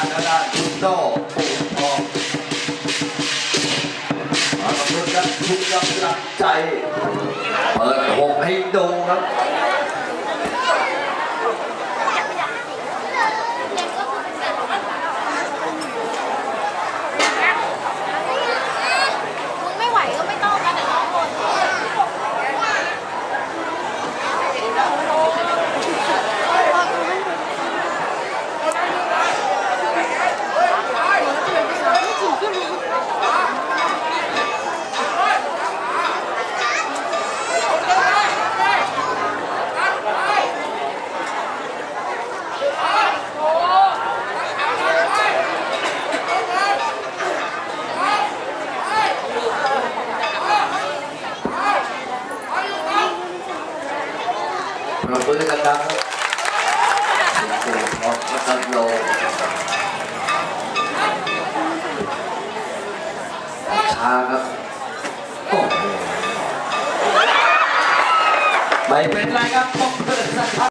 านด้าดปุ่โต้องมาสมมติครับกำลังใจ เปิดหกให้ดูครับ ปรบมือกันดังครับสิงโตทองนะครับโลช้าครับโอ้ไม่เป็นไรครับผมเปิดสักพัก